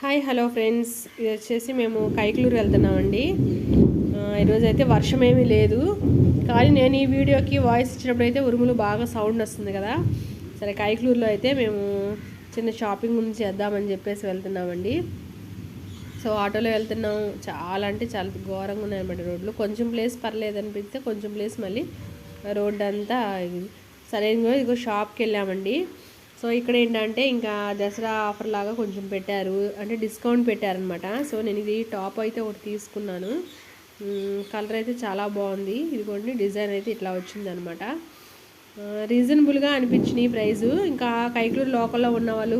Hi hello friends. ఇది వచ్చేసి మేము కైకలూరు వెళ్తున్నామండి. ఈరోజు అయితే వర్షం ఏమీ లేదు. కానీ నేను ఈ వీడియోకి వాయిస్ ఇచ్చినప్పుడు అయితే ఉరుములు బాగా సౌండ్ వస్తుంది కదా. సరే కైకలూరులో అయితే మేము చిన్న షాపింగ్ గురించి చేద్దామని చెప్పేసి వెళ్తున్నామండి. సో ఆటోలో వెళ్తున్నాం. చాలా అంటే చాలా ఘోరంగా ఉన్నాయన్నమాట రోడ్లు. కొంచెం ప్లేస్ పర్లేదు అనిపిస్తే కొంచెం ప్లేస్ మళ్ళీ రోడ్ అంతా సరే సరైన ఇదిగో షాప్కి వెళ్ళామండి. సో ఇక్కడ ఏంటంటే ఇంకా దసరా ఆఫర్ లాగా కొంచెం పెట్టారు. అంటే డిస్కౌంట్ పెట్టారనమాట సో నేను ఇది టాప్ అయితే ఒకటి తీసుకున్నాను. కలర్ అయితే చాలా బాగుంది. ఇదిగోండి డిజైన్ అయితే ఇట్లా వచ్చిందనమాట రీజనబుల్గా అనిపించినాయి ప్రైస్ ఇంకా కైకలూరు లోకల్లో ఉన్న వాళ్ళు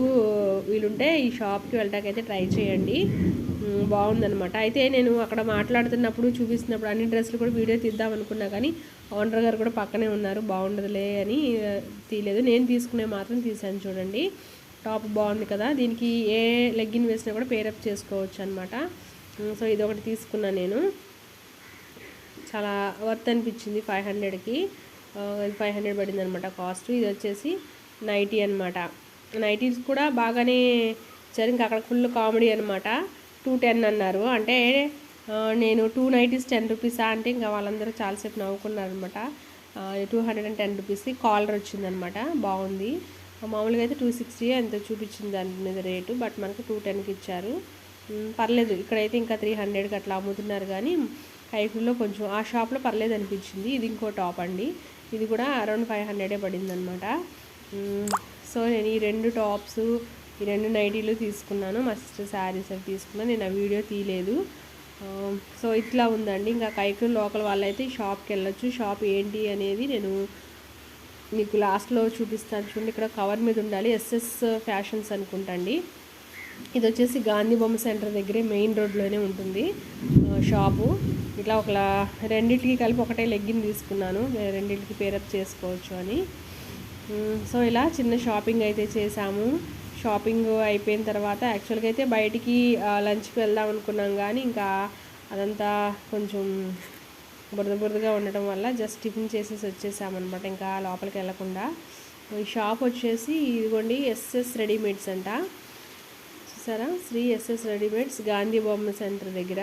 వీలుంటే ఈ షాప్కి వెళ్ళటానికి ట్రై చేయండి. బాగుందనమాట అయితే నేను అక్కడ మాట్లాడుతున్నప్పుడు చూపిస్తున్నప్పుడు అన్ని డ్రెస్సులు కూడా వీడియో తీద్దాం అనుకున్నా కానీ ఓనర్ గారు కూడా పక్కనే ఉన్నారు. బాగుండదులే అని తీయలేదు. నేను తీసుకునే మాత్రం తీసాను చూడండి. టాప్ బాగుంది కదా. దీనికి ఏ లెగ్గిన్ వేసినా కూడా పేరప్ చేసుకోవచ్చు అనమాట సో ఇది ఒకటి తీసుకున్నా నేను. చాలా వర్త్ అనిపించింది ఫైవ్ హండ్రెడ్కి. ఫైవ్ హండ్రెడ్ పడింది అనమాట కాస్ట్. ఇది వచ్చేసి నైటీ అనమాట నైటీస్ కూడా బాగానే ఇచ్చారు. ఇంకా అక్కడ ఫుల్ కామెడీ అనమాట టూ టెన్ అన్నారు. అంటే నేను టూ నైటీస్ టెన్ రూపీసా అంటే ఇంకా వాళ్ళందరూ చాలాసేపు నవ్వుకున్నారు అనమాట టూ హండ్రెడ్ అండ్ టెన్ రూపీస్కి కాలర్ వచ్చిందనమాట. బాగుంది. మామూలుగా అయితే టూ సిక్స్టీ ఎంత చూపించింది దాని మీద రేటు బట్ మనకు టూ టెన్కి ఇచ్చారు. పర్లేదు ఇక్కడైతే ఇంకా త్రీ హండ్రెడ్కి అట్లా అమ్ముతున్నారు కానీ హైఫుల్లో కొంచెం ఆ షాప్లో పర్లేదు అనిపించింది. ఇది ఇంకో టాప్ అండి. ఇది కూడా అరౌండ్ ఫైవ్ హండ్రెడే పడింది అనమాట సో నేను ఈ రెండు టాప్స్ ఈ రెండు నైటీలు తీసుకున్నాను. మా సిస్టర్ శారీస్ అవి తీసుకున్నాను నేను ఆ వీడియో తీయలేదు. సో ఇట్లా ఉందండి. ఇంకా కైకులు లోకల్ వాళ్ళైతే అయితే షాప్కి వెళ్ళొచ్చు. షాప్ ఏంటి అనేది నేను మీకు లాస్ట్లో చూపిస్తాను చూడండి. ఇక్కడ కవర్ మీద ఉండాలి. ఎస్ఎస్ ఫ్యాషన్స్ అనుకుంటండి. ఇది వచ్చేసి గాంధీ బొమ్మ సెంటర్ దగ్గరే మెయిన్ రోడ్లోనే ఉంటుంది షాపు. ఇట్లా ఒక రెండింటికి కలిపి ఒకటే లెగ్గిన్ తీసుకున్నాను. రెండింటికి పేరప్ చేసుకోవచ్చు అని. సో ఇలా చిన్న షాపింగ్ అయితే చేశాము. షాపింగ్ అయిపోయిన తర్వాత యాక్చువల్గా అయితే బయటికి లంచ్కి వెళ్దాం అనుకున్నాం కానీ ఇంకా అదంతా కొంచెం బురద బురదగా ఉండటం వల్ల జస్ట్ టిఫిన్ చేసేసి వచ్చేసామన్నమాట. ఇంకా లోపలికి వెళ్ళకుండా. ఈ షాప్ వచ్చేసి ఇదిగోండి ఎస్ఎస్ రెడీమేడ్స్ అంట. చూసారా? శ్రీ ఎస్ఎస్ రెడీమేడ్స్ గాంధీ బొమ్మ సెంటర్ దగ్గర.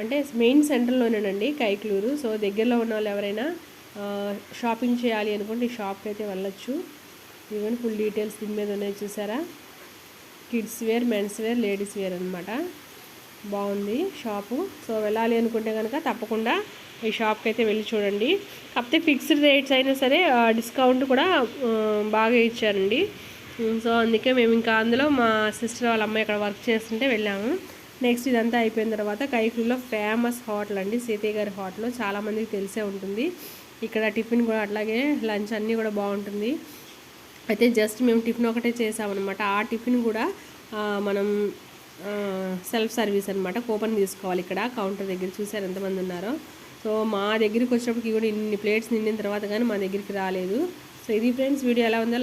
అంటే మెయిన్ సెంటర్లోనేనండి కైక్లూరు. సో దగ్గరలో ఉన్న వాళ్ళు ఎవరైనా షాపింగ్ చేయాలి అనుకుంటే ఈ షాప్కి అయితే వెళ్ళొచ్చు. ఇవన్నీ ఫుల్ డీటెయిల్స్ దీని మీద ఉన్నాయి చూసారా? Kids wear men's wear ladies wear అనమాట బాగుంది షాపు. సో వెళ్ళాలి అనుకుంటే కనుక తప్పకుండా ఈ షాప్కి అయితే వెళ్ళి చూడండి. కాకపోతే ఫిక్స్డ్ రేట్స్ అయినా సరే డిస్కౌంట్ కూడా బాగా ఇచ్చారండి. సో అందుకే మేము ఇంకా అందులో మా సిస్టర్ వాళ్ళ అమ్మాయి ఇక్కడ వర్క్ చేస్తుంటే వెళ్ళాము. నెక్స్ట్ ఇదంతా అయిపోయిన తర్వాత కైకూరులో ఫేమస్ హోటల్ అండి. సీతయ్య గారి హోటల్ చాలామందికి తెలిసే ఉంటుంది. ఇక్కడ టిఫిన్ కూడా అట్లాగే లంచ్ అన్నీ కూడా బాగుంటుంది. అయితే జస్ట్ మేము టిఫిన్ ఒకటే చేసామన్నమాట. ఆ టిఫిన్ కూడా మనం సెల్ఫ్ సర్వీస్ అనమాట కూపన్ తీసుకోవాలి ఇక్కడ కౌంటర్ దగ్గర. చూసారు ఎంతమంది ఉన్నారో. సో మా దగ్గరికి వచ్చినప్పటికి కూడా ఇన్ని ప్లేట్స్ నిండిన తర్వాత కానీ మా దగ్గరికి రాలేదు. సో ఇది ఫ్రెండ్స్ వీడియో ఎలా ఉందో